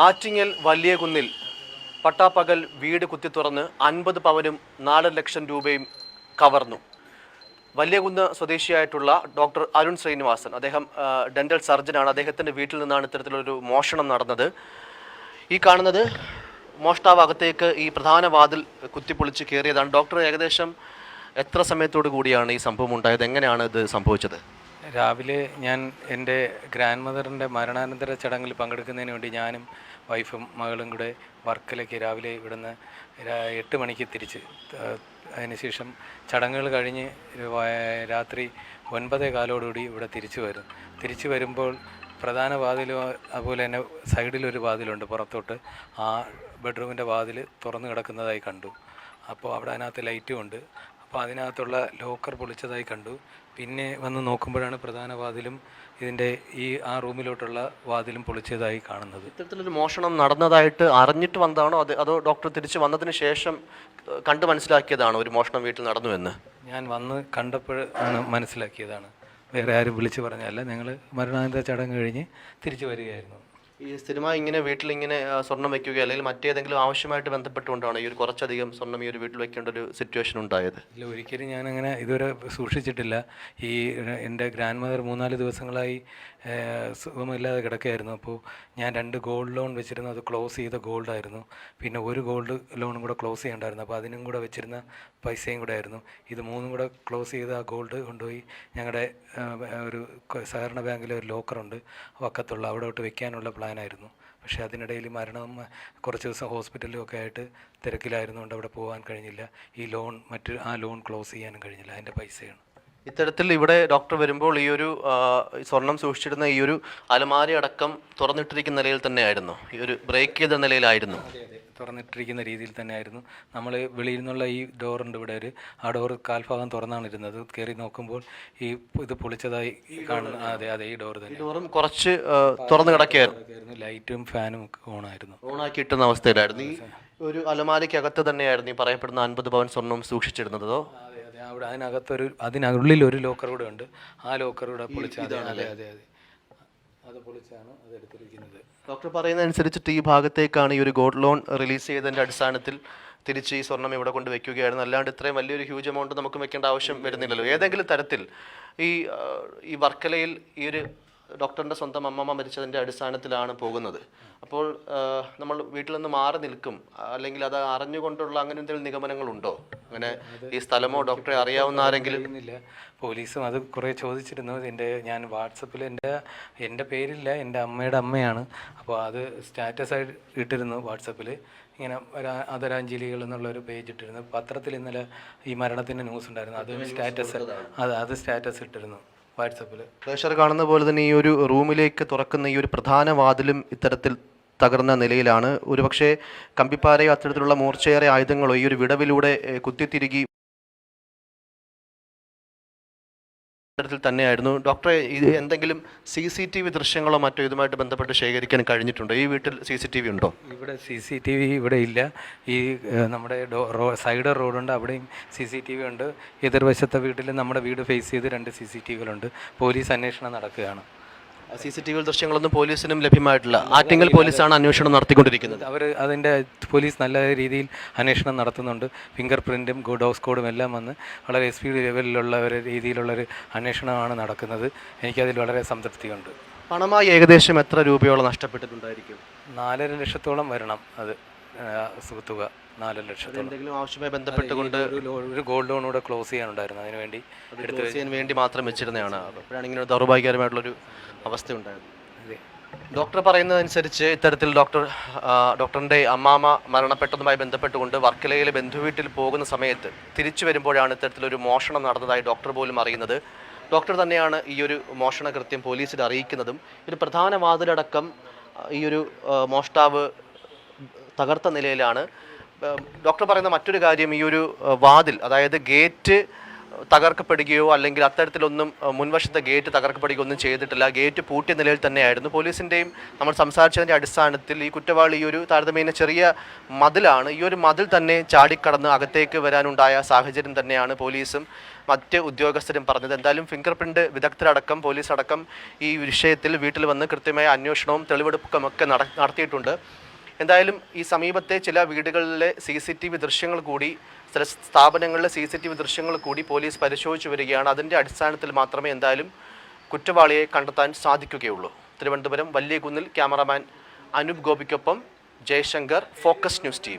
ആറ്റിങ്ങൽ വലിയകുന്നിൽ പട്ടാപ്പകൽ വീട് കുത്തിത്തുറന്ന് അൻപത് പവനും നാല് ലക്ഷം രൂപയും കവർന്നു. വലിയകുന്ന് സ്വദേശിയായിട്ടുള്ള ഡോക്ടർ അരുൺ ശ്രീനിവാസൻ അദ്ദേഹം ഡെന്റൽ സർജനാണ്. അദ്ദേഹത്തിന്റെ വീട്ടിൽ നിന്നാണ് ഇത്തരത്തിലൊരു മോഷണം നടന്നത്. ഈ കാണുന്നത് മോഷ്ടാവ് അകത്തേക്ക് ഈ പ്രധാന വാതിൽ കുത്തിപ്പൊളിച്ച് കയറിയതാണ്. ഡോക്ടർ ഏകദേശം എത്ര സമയത്തോടു കൂടിയാണ് ഈ സംഭവം ഉണ്ടായത്? എങ്ങനെയാണ് ഇത് സംഭവിച്ചത്? രാവിലെ ഞാൻ എന്റെ ഗ്രാൻഡ് മദറിന്റെ മരണാനന്തര ചടങ്ങിൽ പങ്കെടുക്കുന്നതിന് വേണ്ടി ഞാനും വൈഫും മകളും കൂടെ വർക്കിലേക്ക് രാവിലെ ഇവിടുന്ന് എട്ട് മണിക്ക് തിരിച്ച്. അതിനുശേഷം ചടങ്ങുകൾ കഴിഞ്ഞ് രാത്രി ഒൻപതേ കാലോടുകൂടി ഇവിടെ തിരിച്ചു വരും. തിരിച്ചു വരുമ്പോൾ പ്രധാന വാതിൽ അതുപോലെ തന്നെ സൈഡിലൊരു വാതിലുണ്ട് പുറത്തോട്ട്. ആ ബെഡ്റൂമിന്റെ വാതിൽ തുറന്നു കിടക്കുന്നതായി കണ്ടു. അപ്പോൾ അവിടെ അതിനകത്ത് ലൈറ്റും ഉണ്ട്. അപ്പോൾ അതിനകത്തുള്ള ലോക്കർ പൊളിച്ചതായി കണ്ടു. പിന്നെ വന്ന് നോക്കുമ്പോഴാണ് പ്രധാന വാതിലും ഇതിന്റെ ഈ ആ റൂമിലോട്ടുള്ള വാതിലും പൊളിച്ചതായി കാണുന്നത്. ഇത്തരത്തിലൊരു മോഷണം നടന്നതായിട്ട് അറിഞ്ഞിട്ട് വന്നതാണോ? അത് അതോ ഡോക്ടർ തിരിച്ച് വന്നതിന് ശേഷം കണ്ടു മനസ്സിലാക്കിയതാണോ ഒരു മോഷണം വീട്ടിൽ നടന്നു എന്ന് ഞാൻ വന്ന് കണ്ടപ്പോഴാണ് മനസ്സിലാക്കിയതാണ്. വേറെ ആരും വിളിച്ചു പറഞ്ഞല്ല ഞങ്ങൾ മരണാനന്തര ചടങ്ങ് കഴിഞ്ഞ് തിരിച്ചു വരികയായിരുന്നു. ഈ സ്ഥിരമായി ഇങ്ങനെ ആ, സ്വർണം വെക്കുകയോ അല്ലെങ്കിൽ മറ്റേതെങ്കിലും ആവശ്യമായിട്ട് ബന്ധപ്പെട്ടുകൊണ്ടാണ് ഈ ഒരു കുറച്ചധികം സ്വർണം ഈ ഒരു വീട്ടിൽ വെക്കേണ്ട ഒരു സിറ്റുവേഷൻ ഉണ്ടായത്. ഇല്ല ഒരിക്കലും ഞാനങ്ങനെ ഇതുവരെ സൂക്ഷിച്ചിട്ടില്ല. ഈ എന്റെ ഗ്രാൻഡ് മദർ മൂന്നാൽ ദിവസങ്ങളായി സുഖമില്ലാതെ കിടക്കുകയായിരുന്നു. അപ്പോൾ ഞാൻ രണ്ട് ഗോൾഡ് ലോൺ വെച്ചിരുന്നു. അത് ക്ലോസ് ചെയ്ത ഗോൾഡായിരുന്നു പിന്നെ ഒരു ഗോൾഡ് ലോണും കൂടെ ക്ലോസ് ചെയ്യണ്ടായിരുന്നു. അപ്പോൾ അതിനും കൂടെ വെച്ചിരുന്ന പൈസയും കൂടെ ആയിരുന്നു. ഇത് മൂന്നും കൂടെ ക്ലോസ് ചെയ്ത ആ ഗോൾഡ് കൊണ്ടുപോയി ഞങ്ങളുടെ ഒരു സഹകരണ ബാങ്കിലെ ഒരു ലോക്കറുണ്ട് വക്കത്തുള്ള അവിടോട്ട് വെക്കാനുള്ള പ്ലാനായിരുന്നു പക്ഷേ അതിനിടയിൽ മരണം കുറച്ച് ദിവസം ഹോസ്പിറ്റലിലൊക്കെ ആയിട്ട് തിരക്കിലായിരുന്നുകൊണ്ട് അവിടെ പോകാൻ കഴിഞ്ഞില്ല. ഈ ലോൺ മറ്റ് ആ ലോൺ ക്ലോസ് ചെയ്യാനും കഴിഞ്ഞില്ല. അതിന്റെ പൈസയാണ്. ഇത്തരത്തിൽ ഇവിടെ ഡോക്ടർ വരുമ്പോൾ ഈ ഒരു സ്വർണം സൂക്ഷിച്ചിരുന്ന ഈ ഒരു അലമാരി അടക്കം തുറന്നിട്ടിരിക്കുന്ന നിലയിൽ തന്നെയായിരുന്നു. ഈ ഒരു ബ്രേക്ക് ചെയ്ത നിലയിലായിരുന്നു. തുറന്നിട്ടിരിക്കുന്ന രീതിയിൽ തന്നെയായിരുന്നു. നമ്മൾ വെളിയിൽ നിന്നുള്ള ഈ ഡോറുണ്ട് ഇവിടെ ഒരു ആ ഡോർ കാൽഭാഗം തുറന്നാണ് ഇരുന്നത്. കയറി നോക്കുമ്പോൾ ഈ ഇത് പൊളിച്ചതായി കാണുന്ന അതെ അതെ ഈ ഡോർ തന്നെ. ഡോറും കുറച്ച് തുറന്ന് കിടക്കുകയായിരുന്നു. ലൈറ്റും ഫാനും ഒക്കെ ഓണായിരുന്നു. ഓണാക്കി കിട്ടുന്ന അവസ്ഥയിലായിരുന്നു. ഈ ഒരു അലമാരിക്കകത്ത് തന്നെയായിരുന്നു ഈ പറയപ്പെടുന്ന അൻപത് പവൻ സ്വർണം സൂക്ഷിച്ചിരുന്നത്? അതെ അവിടെ അതിനകത്തൊരു അതിനുള്ളിൽ ഒരു ലോക്കർ കൂടെ ഉണ്ട്. ആ ലോക്കർ കൂടെ പൊളിച്ചതാണ് അതെ അതെ അതെ. അതെ പൊളിച്ചാണ് അത് എടുത്തിരിക്കുന്നത്. ഡോക്ടർ പറയുന്നതനുസരിച്ചിട്ട് ഈ ഭാഗത്തേക്കാണ് ഈ ഒരു ഗോൾഡ് ലോൺ റിലീസ് ചെയ്തതിന്റെ അടിസ്ഥാനത്തിൽ തിരിച്ച് ഈ സ്വർണം ഇവിടെ കൊണ്ട് വെക്കുകയായിരുന്നു. അല്ലാണ്ട് ഇത്രയും വലിയൊരു ഹ്യൂജ് എമൗണ്ട് നമുക്ക് വെക്കേണ്ട ആവശ്യം വരുന്നില്ലല്ലോ. ഏതെങ്കിലും തരത്തിൽ ഈ ഈ വർക്കലയിൽ ഈ ഒരു ഡോക്ടറിന്റെ സ്വന്തം അമ്മമ്മ മരിച്ചതിന്റെ അടിസ്ഥാനത്തിലാണ് പോകുന്നത്. അപ്പോൾ നമ്മൾ വീട്ടിൽ നിന്ന് മാറി നിൽക്കും. അല്ലെങ്കിൽ അത് അറിഞ്ഞുകൊണ്ടുള്ള അങ്ങനെ എന്തെങ്കിലും നിഗമനങ്ങളുണ്ടോ? അങ്ങനെ ഈ സ്ഥലമോ ഡോക്ടറെ അറിയാവുന്ന ആരെങ്കിലും? ഇല്ല പോലീസും അത് കുറേ ചോദിച്ചിരുന്നു. എന്റെ ഞാൻ വാട്സപ്പിൽ എന്റെ എന്റെ പേരില്ല എന്റെ അമ്മയുടെ അമ്മയാണ്. അപ്പോൾ അത് സ്റ്റാറ്റസ് ആയിട്ട് ഇട്ടിരുന്നു വാട്സപ്പിൽ. ഇങ്ങനെ അതരാഞ്ജലികൾ എന്നുള്ളൊരു പേജ് ഇട്ടിരുന്നു. പത്രത്തിൽ ഇന്നലെ ഈ മരണത്തിന്റെ ന്യൂസ് ഉണ്ടായിരുന്നു. അത് സ്റ്റാറ്റസ് അത് അത് സ്റ്റാറ്റസ് ഇട്ടിരുന്നു. വാട്സപ്പിൽ പ്രേക്ഷകർ കാണുന്ന പോലെ തന്നെ ഈ ഒരു റൂമിലേക്ക് തുറക്കുന്ന ഈ ഒരു പ്രധാന വാതിലും ഇത്തരത്തിൽ തകർന്ന നിലയിലാണ്. ഒരുപക്ഷെ കമ്പിപ്പാരയോ അത്തരത്തിലുള്ള മൂർച്ചയേറെ ആയുധങ്ങളോ ഈ ഒരു വിടവിലൂടെ കുത്തിത്തിരുകി ഇത്തരത്തിൽ തന്നെയായിരുന്നു. ഡോക്ടറെ ഇത് എന്തെങ്കിലും സി സി ടി വി ദൃശ്യങ്ങളോ മറ്റോ ഇതുമായിട്ട് ബന്ധപ്പെട്ട് ശേഖരിക്കാൻ കഴിഞ്ഞിട്ടുണ്ടോ? ഈ വീട്ടിൽ സി സി ടി വി ഉണ്ടോ? ഇവിടെ സി സി ടി വി ഇവിടെ ഇല്ല. ഈ നമ്മുടെ സൈഡ് റോഡുണ്ട് അവിടെയും സി സി ടി വി ഉണ്ട്. എതിർവശത്തെ വീട്ടിൽ നമ്മുടെ വീട് ഫേസ് ചെയ്ത് രണ്ട് സി സി ടി വികളുണ്ട്. പോലീസ് അന്വേഷണം നടക്കുകയാണ്. സി സി ടി വി ദൃശ്യങ്ങളൊന്നും പോലീസിനും ലഭ്യമായിട്ടില്ല. ആറ്റിങ്ങൽ പോലീസാണ് അന്വേഷണം നടത്തിക്കൊണ്ടിരിക്കുന്നത്. അവർ അതിന്റെ പോലീസ് നല്ല രീതിയിൽ അന്വേഷണം നടത്തുന്നുണ്ട്. ഫിംഗർ പ്രിന്റും ഡോസ് കോഡും എല്ലാം വന്ന് വളരെ എസ് പി ലെവലിലുള്ള ഒരു രീതിയിലുള്ളൊരു അന്വേഷണമാണ് നടക്കുന്നത്. എനിക്കതിൽ വളരെ സംതൃപ്തിയുണ്ട്. പണമായി ഏകദേശം എത്ര രൂപയോളം നഷ്ടപ്പെട്ടിട്ടുണ്ടായിരിക്കും? നാലര ലക്ഷത്തോളം വരണം അത് തുക നാലര ലക്ഷത്തോളം. എന്തെങ്കിലും ആവശ്യമായി ബന്ധപ്പെട്ടുകൊണ്ട് ഒരു ഗോൾഡ് ലോൺ കൂടെ ക്ലോസ് ചെയ്യാനുണ്ടായിരുന്നു. അതിന് വേണ്ടി ക്ലോസ് ചെയ്യാൻ വേണ്ടി മാത്രം വെച്ചിരുന്നതാണ്. അപ്പോഴാണ് ഇങ്ങനെ ദൗർഭാഗ്യകരമായിട്ടുള്ളൊരു അവസ്ഥ ഉണ്ടായത് ഡോക്ടർ പറയുന്നതനുസരിച്ച് ഇത്തരത്തിൽ ഡോക്ടർ ഡോക്ടറിന്റെ ഡോക്ടറിന്റെ അമ്മാമ മരണപ്പെട്ടതുമായി ബന്ധപ്പെട്ടുകൊണ്ട് വർക്കലയിലെ ബന്ധുവീട്ടിൽ പോകുന്ന സമയത്ത് തിരിച്ചു വരുമ്പോഴാണ് ഇത്തരത്തിലൊരു മോഷണം നടന്നതായി ഡോക്ടർ പോലും അറിയുന്നത്. ഡോക്ടർ തന്നെയാണ് ഈ ഒരു മോഷണ കൃത്യം പോലീസിൽ അറിയിക്കുന്നതും. ഒരു പ്രധാന വാതിലടക്കം ഈ ഒരു മോഷ്ടാവ് തകർത്ത നിലയിലാണ്. ഡോക്ടർ പറയുന്ന മറ്റൊരു കാര്യം ഈ ഒരു വാതിൽ അതായത് ഗേറ്റ് തകർക്കപ്പെടുകയോ അല്ലെങ്കിൽ അത്തരത്തിലൊന്നും മുൻവശത്തെ ഗേറ്റ് തകർക്കപ്പെടുകയോ ഒന്നും ചെയ്തിട്ടില്ല. ഗേറ്റ് പൂട്ടിയ നിലയിൽ തന്നെയായിരുന്നു. പോലീസിന്റെയും നമ്മൾ സംസാരിച്ചതിന്റെ അടിസ്ഥാനത്തിൽ ഈ കുറ്റവാളി ഈ ഒരു താരതമ്യേന ചെറിയ മതിലാണ് ഈ ഒരു മതിൽ തന്നെ ചാടിക്കടന്ന് അകത്തേക്ക് വരാനുണ്ടായ സാഹചര്യം തന്നെയാണ് പോലീസും മറ്റ് ഉദ്യോഗസ്ഥരും പറഞ്ഞത്. എന്തായാലും ഫിംഗർ പ്രിന്റ് വിദഗ്ധരടക്കം പോലീസ് അടക്കം ഈ വിഷയത്തിൽ വീട്ടിൽ വന്ന് കൃത്യമായ അന്വേഷണവും തെളിവെടുപ്പും ഒക്കെ നടത്തിയിട്ടുണ്ട്. എന്തായാലും ഈ സമീപത്തെ ചില വീടുകളിലെ സി സി ടി വി ദൃശ്യങ്ങൾ കൂടി ചില സ്ഥാപനങ്ങളിലെ സി സി ടി വി ദൃശ്യങ്ങൾ കൂടി പോലീസ് പരിശോധിച്ചു വരികയാണ്. അതിന്റെ അടിസ്ഥാനത്തിൽ മാത്രമേ എന്തായാലും കുറ്റവാളിയെ കണ്ടെത്താൻ സാധിക്കുകയുള്ളൂ. തിരുവനന്തപുരം വലിയകുന്നിൽ ക്യാമറമാൻ അനൂപ് ഗോപിക്കൊപ്പം ജയശങ്കർ ഫോക്കസ് ന്യൂസ് ടി